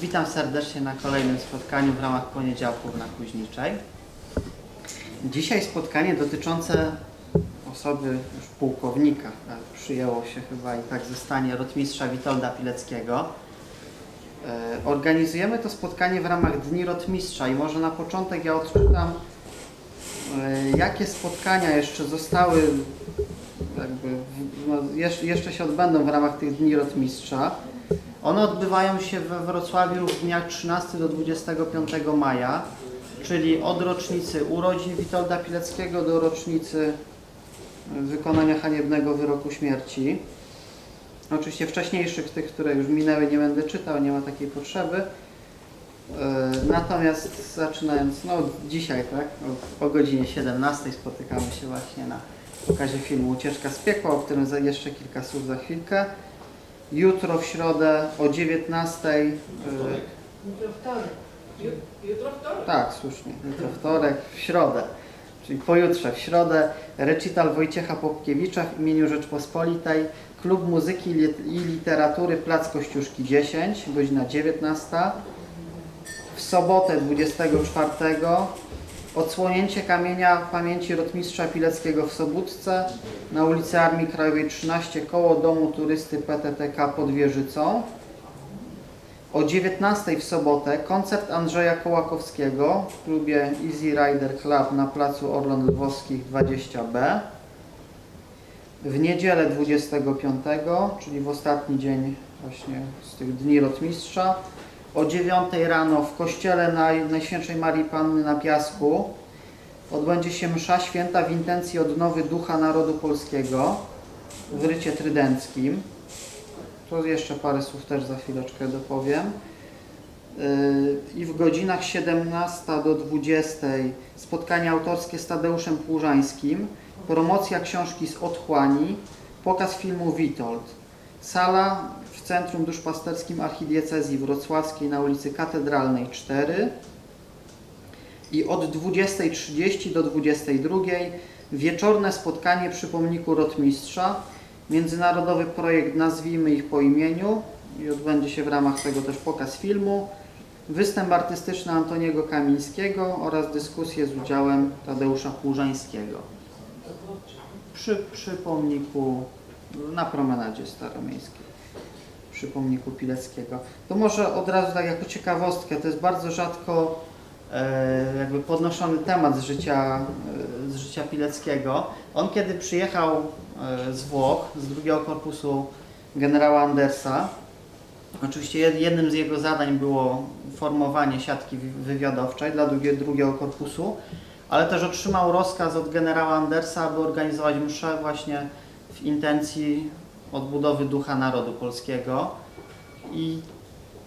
Witam serdecznie na kolejnym spotkaniu w ramach Poniedziałków na Kuźniczej. Dzisiaj spotkanie dotyczące osoby już pułkownika. tak, Przyjęło się chyba i tak zostanie rotmistrza Witolda Pileckiego. E, Organizujemy to spotkanie w ramach Dni Rotmistrza i może na początek ja odczytam, e, jakie spotkania jeszcze zostały, jakby, no, jeszcze się odbędą w ramach tych Dni Rotmistrza. One odbywają się we Wrocławiu w dniach 13 do 25 maja, czyli od rocznicy urodzin Witolda Pileckiego do rocznicy e, wykonania haniebnego wyroku śmierci. Oczywiście wcześniejszych, tych, które już minęły, nie będę czytał, nie ma takiej potrzeby. E, Natomiast zaczynając, no dzisiaj, tak, o, o godzinie 17 spotykamy się właśnie na pokazie filmu Ucieczka z piekła, o którym jeszcze kilka słów za chwilkę. Jutro w środę o 19. e, Jutro wtorek. Ju- Jutro wtorek. Tak, słusznie. Jutro wtorek, w środę, czyli pojutrze w środę, recital Wojciecha Popkiewicza w imieniu Rzeczpospolitej, Klub Muzyki i Literatury Plac Kościuszki 10, godzina 19. W sobotę 24 odsłonięcie kamienia pamięci rotmistrza Pileckiego w Sobótce na ulicy Armii Krajowej 13 koło domu turysty PTTK pod Wieżycą. O 19 w sobotę koncert Andrzeja Kołakowskiego w klubie Easy Rider Club na placu Orląt Lwowskich 20B. W niedzielę 25, czyli w ostatni dzień właśnie z tych dni rotmistrza, o 9 rano w kościele Naj- Najświętszej Marii Panny na Piasku odbędzie się msza święta w intencji odnowy ducha narodu polskiego w rycie trydenckim. To jeszcze parę słów też za chwileczkę dopowiem. Yy, I w godzinach 17 do 20 spotkanie autorskie z Tadeuszem Płużańskim, promocja książki z Otchłani, pokaz filmu Witold. Sala w Centrum Duszpasterskim Archidiecezji Wrocławskiej na ulicy Katedralnej 4 i od 20.30 do 22.00 wieczorne spotkanie przy pomniku Rotmistrza. Międzynarodowy projekt Nazwijmy ich po imieniu i odbędzie się w ramach tego też pokaz filmu, występ artystyczny Antoniego Kamińskiego oraz dyskusje z udziałem Tadeusza Płużańskiego przy, przy pomniku na promenadzie staromiejskiej przy pomniku Pileckiego. To może od razu tak jako ciekawostkę, to jest bardzo rzadko e, jakby podnoszony temat z życia, e, z życia Pileckiego. On kiedy przyjechał e, z Włoch, z drugiego korpusu generała Andersa, oczywiście jed- jednym z jego zadań było formowanie siatki wy- wywiadowczej dla drugie, drugiego korpusu, ale też otrzymał rozkaz od generała Andersa, aby organizować mszę właśnie w intencji odbudowy ducha narodu polskiego. I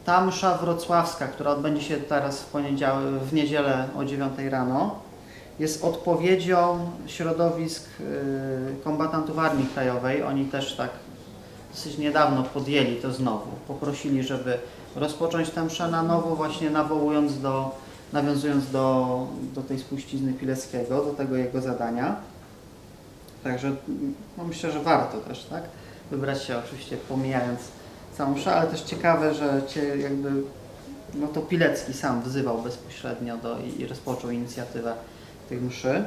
ta msza wrocławska, która odbędzie się teraz w w niedzielę o 9 rano, jest odpowiedzią środowisk y, kombatantów Armii Krajowej. Oni też tak dosyć niedawno podjęli to znowu. Poprosili, żeby rozpocząć tę mszę na nowo, właśnie nawołując do, nawiązując do, do tej spuścizny Pileckiego, do tego jego zadania. Także no myślę, że warto też, tak? Wybrać się oczywiście pomijając całą mszę, ale też ciekawe, że cię jakby no to Pilecki sam wzywał bezpośrednio do, i, i rozpoczął inicjatywę tych mszy.